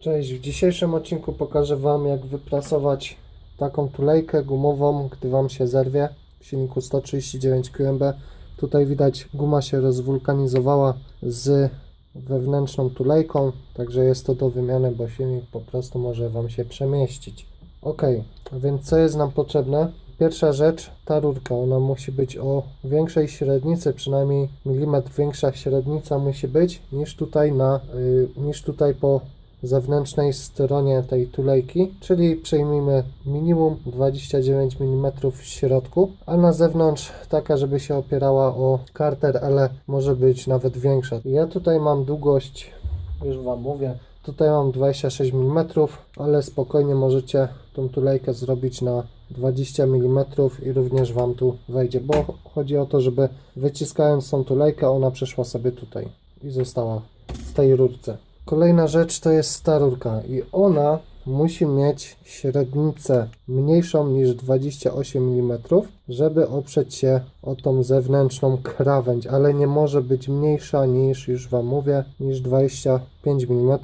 Cześć, w dzisiejszym odcinku pokażę Wam jak wyprasować taką tulejkę gumową, gdy Wam się zerwie w silniku 139 QMB. Tutaj widać guma się rozwulkanizowała z wewnętrzną tulejką, także jest to do wymiany, bo silnik po prostu może Wam się przemieścić. Ok, więc co jest nam potrzebne? Pierwsza rzecz, ta rurka, ona musi być o większej średnicy, przynajmniej milimetr większa średnica musi być niż tutaj na, y, niż tutaj po zewnętrznej stronie tej tulejki, czyli przyjmijmy minimum 29 mm w środku, a na zewnątrz taka, żeby się opierała o karter, ale może być nawet większa. Ja tutaj mam długość, już Wam mówię, tutaj mam 26 mm, ale spokojnie możecie tą tulejkę zrobić na 20 mm i również Wam tu wejdzie, bo chodzi o to, żeby wyciskając tą tulejkę, ona przeszła sobie tutaj i została w tej rurce. Kolejna rzecz to jest ta rurka i ona musi mieć średnicę mniejszą niż 28 mm, żeby oprzeć się o tą zewnętrzną krawędź, ale nie może być mniejsza niż, już Wam mówię, niż 25 mm.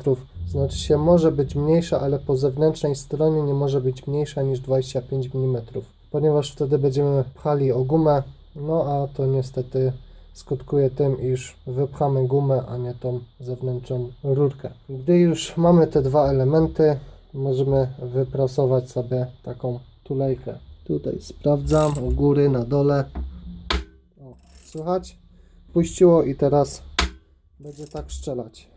Znaczy się może być mniejsza, ale po zewnętrznej stronie nie może być mniejsza niż 25 mm, ponieważ wtedy będziemy pchali o gumę, no a to niestety skutkuje tym, iż wypchamy gumę, a nie tą zewnętrzną rurkę. Gdy już mamy te dwa elementy, możemy wyprasować sobie taką tulejkę. Tutaj sprawdzam u góry, na dole. O, słychać? Puściło i teraz będzie tak strzelać.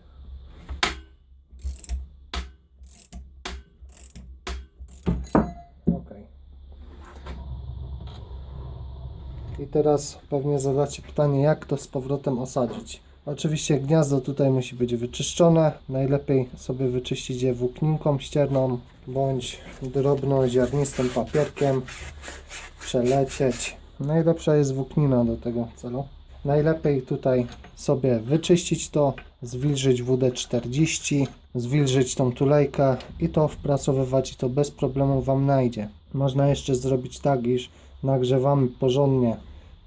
I teraz pewnie zadacie pytanie, jak to z powrotem osadzić. Oczywiście gniazdo tutaj musi być wyczyszczone. Najlepiej sobie wyczyścić je włókninką ścierną bądź drobnoziarnistym papierkiem. Przelecieć. Najlepsza jest włóknina do tego celu. Najlepiej tutaj sobie wyczyścić to, zwilżyć WD-40, zwilżyć tą tulejkę i to wprasowywać i to bez problemu Wam najdzie. Można jeszcze zrobić tak, iż nagrzewamy porządnie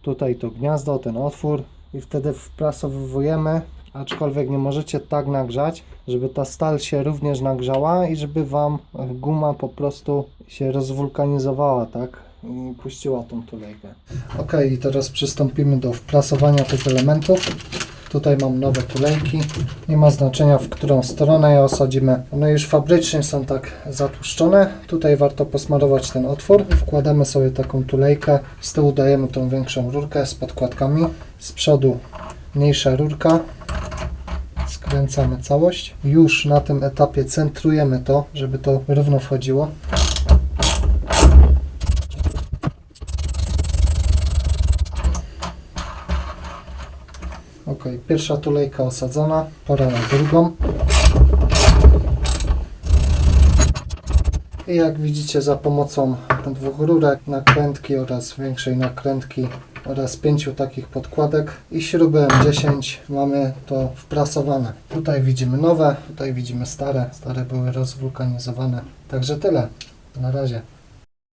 tutaj to gniazdo, ten otwór i wtedy wprasowujemy, aczkolwiek nie możecie tak nagrzać, żeby ta stal się również nagrzała i żeby Wam guma po prostu się rozwulkanizowała, tak? I puściła tą tulejkę. Ok, i teraz przystąpimy do wprasowania tych elementów. Tutaj mam nowe tulejki. Nie ma znaczenia, w którą stronę je osadzimy. One już fabrycznie są tak zatłuszczone. Tutaj warto posmarować ten otwór. Wkładamy sobie taką tulejkę. Z tyłu dajemy tą większą rurkę z podkładkami. Z przodu mniejsza rurka. Skręcamy całość. Już na tym etapie centrujemy to, żeby to równo wchodziło. Ok, pierwsza tulejka osadzona, pora na drugą. I jak widzicie za pomocą dwóch rurek, nakrętki oraz większej nakrętki oraz pięciu takich podkładek i śruby M10 mamy to wprasowane. Tutaj widzimy nowe, tutaj widzimy stare. Stare były rozwulkanizowane. Także tyle. Na razie.